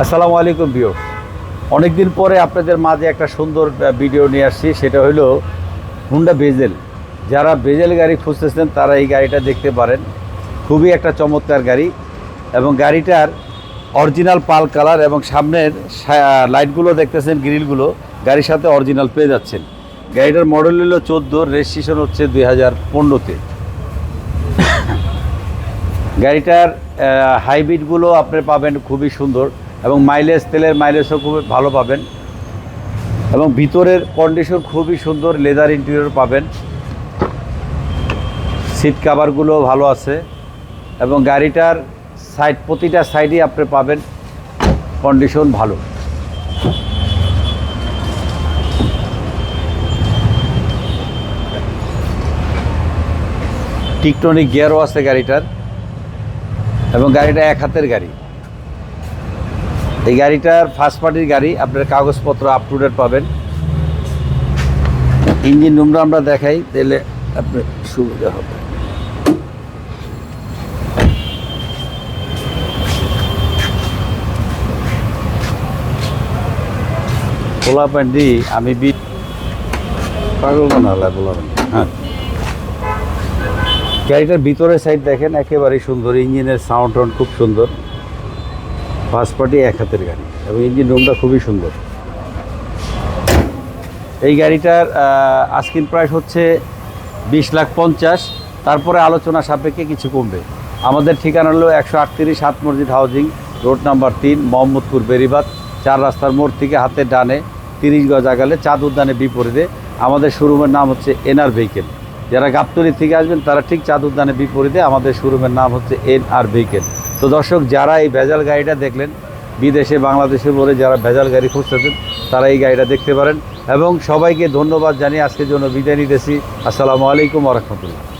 আসসালামু আলাইকুম বিয়র অনেকদিন পরে আপনাদের মাঝে একটা সুন্দর ভিডিও নিয়ে আসছি। সেটা হলো হুন্ডা বেজেল যারা বেজেল গাড়ি খুঁজতেছেন, তারা এই গাড়িটা দেখতে পারেন। খুবই একটা চমৎকার গাড়ি এবং গাড়িটার অরিজিনাল পাল কালার এবং সামনের লাইটগুলো দেখতেছেন গ্রিলগুলো গাড়ির সাথে অরিজিনাল পেয়ে যাচ্ছেন। গাড়িটার মডেল হলো চোদ্দ রেজিস্ট্রেশন হচ্ছে দুই হাজার পনেরোতে। গাড়িটার হাইব্রিডগুলো আপনি পাবেন, খুবই সুন্দর। এবং মাইলেজ, তেলের মাইলেজও খুব ভালো পাবেন। এবং ভিতরের কন্ডিশন খুবই সুন্দর লেদার ইন্টেরিয়র পাবেন। সিট কাভারগুলো ভালো আছে এবং গাড়িটার সাইড প্রতিটা সাইডই আপনি পাবেন। কন্ডিশন ভালো। টিকটনিক গিয়ারও আছে গাড়িটার এবং গাড়িটা এক হাতের গাড়ি। এই গাড়িটার ফার্স্ট পার্টির গাড়ি, আপনার কাগজপত্র আপ টু ডেট পাবেন। ইঞ্জিন রুমটা আমরা দেখাই, তাহলে আপনার সুবিধা হবে। পোলা প্যান্ট দিই আমি বি পাগল বানালা পোলা হ্যাঁ। গাড়িটার ভিতরের সাইড দেখেন, একেবারেই সুন্দর, ইঞ্জিনের সাউন্ড টাউন্ড খুব সুন্দর। ফার্স্ট পার্টি এক হাতের গাড়ি এবং ইঞ্জিন রুমটা খুবই সুন্দর। এই গাড়িটার আস্কিন প্রাইস হচ্ছে বিশ লাখ পঞ্চাশ, তারপরে আলোচনা সাপেক্ষে কিছু কমবে। আমাদের ঠিকানা হলো একশো আটত্রিশ সাত মসজিদ হাউজিং, রোড নাম্বার তিন, মোহাম্মদপুর বেরিবাদ, চার রাস্তার মোড় থেকে হাতে ডানে, তিরিশ গজ আগালে চাঁদ উদ্যানের বিপরীতে। আমাদের শোরুমের নাম হচ্ছে এনআর ভেহিকেল। যারা গাবতলি থেকে আসবেন, তারা ঠিক চাঁদ উদ্যানের বিপরীতে আমাদের শোরুমের নাম হচ্ছে এন আর ভেহিকেল। তো দর্শক, যারা এই ভেজাল গাড়িটা দেখলেন, বিদেশে, বাংলাদেশে বলে যারা ভেজাল গাড়ি খুঁজতেছেন, তারা এই গাড়িটা দেখতে পারেন। এবং সবাইকে ধন্যবাদ জানিয়ে আজকের জন্য বিদায় নিতেছি। আসসালামু আলাইকুম রহমতুল্লাহ।